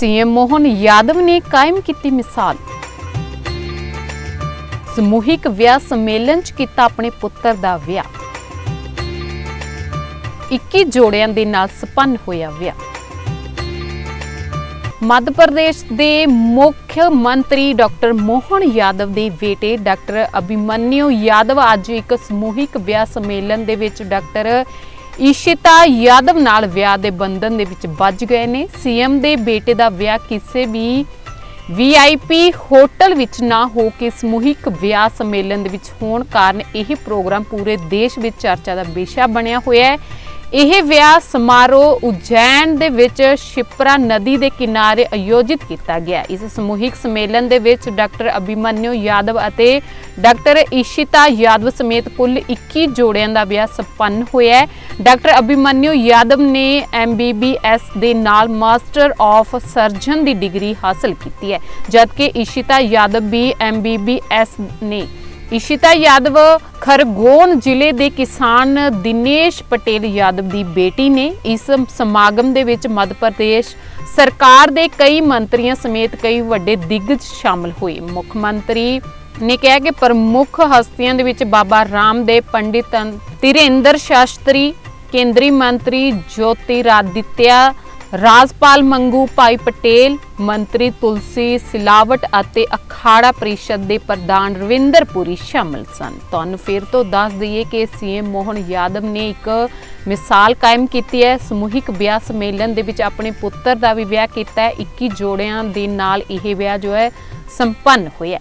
CM Mohan Yadav ਨੇ ਕਾਇਮ ਕੀਤੀ ਮਿਸਾਲ। ਸਮੂਹਿਕ ਵਿਆਹ ਸੰਮੇਲਨ 'ਚ ਕੀਤਾ ਆਪਣੇ ਪੁੱਤਰ ਦਾ ਵਿਆਹ। 21 ਜੋੜਿਆਂ ਦੇ ਨਾਲ ਸੰਪੰਨ ਹੋਇਆ ਵਿਆਹ। ਮੱਧ ਪ੍ਰਦੇਸ਼ ਦੇ ਮੁੱਖ ਮੰਤਰੀ ਡਾਕਟਰ ਮੋਹਨ ਯਾਦਵ ਦੇ ਬੇਟੇ ਡਾਕਟਰ ਅਭਿਮਨਿਊ ਯਾਦਵ ਅੱਜ ਇੱਕ ਸਮੂਹਿਕ ਵਿਆਹ ਸੰਮੇਲਨ ਦੇ ਵਿੱਚ ਡਾਕਟਰ ਇਸ਼ਿਤਾ ਯਾਦਵ ਨਾਲ ਵਿਆਹ ਦੇ ਬੰਧਨ ਦੇ ਵਿੱਚ ਵੱਜ ਗਏ ਨੇ। ਸੀਐਮ ਦੇ ਬੇਟੇ ਦਾ ਵਿਆਹ ਕਿਸੇ ਵੀ ਵੀਆਈਪੀ ਹੋਟਲ ਵਿੱਚ ਨਾ ਹੋ ਕੇ ਸਮੂਹਿਕ ਵਿਆਹ ਸੰਮੇਲਨ ਦੇ ਵਿੱਚ ਹੋਣ ਕਾਰਨ ਇਹ ਪ੍ਰੋਗਰਾਮ ਪੂਰੇ ਦੇਸ਼ ਵਿੱਚ ਚਰਚਾ ਦਾ ਵਿਸ਼ਾ ਬਣਿਆ ਹੋਇਆ ਹੈ। ਇਹ ਵਿਆਹ ਸਮਾਰੋਹ ਉਜੈਨ ਦੇ ਵਿੱਚ ਸ਼ਿਪਰਾ ਨਦੀ ਦੇ ਕਿਨਾਰੇ ਆਯੋਜਿਤ ਕੀਤਾ ਗਿਆ। ਇਸ ਸਮੂਹਿਕ ਸੰਮੇਲਨ ਦੇ ਵਿੱਚ ਡਾਕਟਰ ਅਭਿਮਨਿਊ ਯਾਦਵ ਅਤੇ ਡਾਕਟਰ ਇਸ਼ਿਤਾ ਯਾਦਵ ਸਮੇਤ ਕੁੱਲ 21 ਜੋੜਿਆਂ ਦਾ ਵਿਆਹ ਸੰਪੰਨ ਹੋਇਆ ਹੈ। ਡਾਕਟਰ ਅਭਿਮਨਿਊ ਯਾਦਵ ਨੇ ਐਮਬੀਬੀਐਸ ਦੇ ਨਾਲ ਮਾਸਟਰ ਆਫ ਸਰਜਨ ਦੀ ਡਿਗਰੀ ਹਾਸਲ ਕੀਤੀ ਹੈ, ਜਦਕਿ ਇਸ਼ਿਤਾ ਯਾਦਵ ਵੀ ਐਮਬੀਬੀਐਸ ਨੇ ਇਸ਼ਿਤਾ ਯਾਦਵ, ਖਰਗੋਨ ਜ਼ਿਲ੍ਹੇ ਦੇ ਕਿਸਾਨ ਦਿਨੇਸ਼ ਪਟੇਲ ਯਾਦਵ ਦੀ ਬੇਟੀ ਨੇ ਇਸ ਸਮਾਗਮ ਦੇ ਵਿੱਚ ਮੱਧ ਪ੍ਰਦੇਸ਼ ਸਰਕਾਰ ਦੇ ਕਈ ਮੰਤਰੀਆਂ ਸਮੇਤ ਕਈ ਵੱਡੇ ਦਿੱਗਜ ਸ਼ਾਮਲ ਹੋਏ। ਮੁੱਖ ਮੰਤਰੀ ਨੇ ਕਿਹਾ ਕਿ ਪ੍ਰਮੁੱਖ ਹਸਤੀਆਂ ਦੇ ਵਿੱਚ ਬਾਬਾ ਰਾਮਦੇਵ, ਪੰਡਿਤ ਧੀਰੇਂਦਰ ਸ਼ਾਸਤਰੀ, ਕੇਂਦਰੀ ਮੰਤਰੀ ਜੋਤਿਰਾਦਿੱਤਿਆ, ਰਾਜਪਾਲ ਮੰਗੂ ਭਾਈ ਪਟੇਲ, ਮੰਤਰੀ ਤੁਲਸੀ ਸਿਲਾਵਟ ਅਤੇ ਅਖਾੜਾ ਪਰਿਸ਼ਦ ਦੇ ਪ੍ਰਧਾਨ ਰਵਿੰਦਰ ਪੁਰੀ ਸ਼ਾਮਲ ਸਨ। ਤੁਹਾਨੂੰ ਫਿਰ ਤੋਂ ਦੱਸ ਦਈਏ ਕਿ ਸੀਐਮ ਮੋਹਨ ਯਾਦਵ ਨੇ ਇੱਕ ਮਿਸਾਲ ਕਾਇਮ ਕੀਤੀ ਹੈ। ਸਮੂਹਿਕ ਵਿਆਹ ਸੰਮੇਲਨ ਦੇ ਵਿੱਚ ਆਪਣੇ ਪੁੱਤਰ ਦਾ ਵੀ ਵਿਆਹ ਕੀਤਾ ਹੈ। 21 ਜੋੜਿਆਂ ਦੇ ਨਾਲ ਇਹ ਵਿਆਹ ਜੋ ਹੈ, ਸੰਪੰਨ ਹੋਇਆ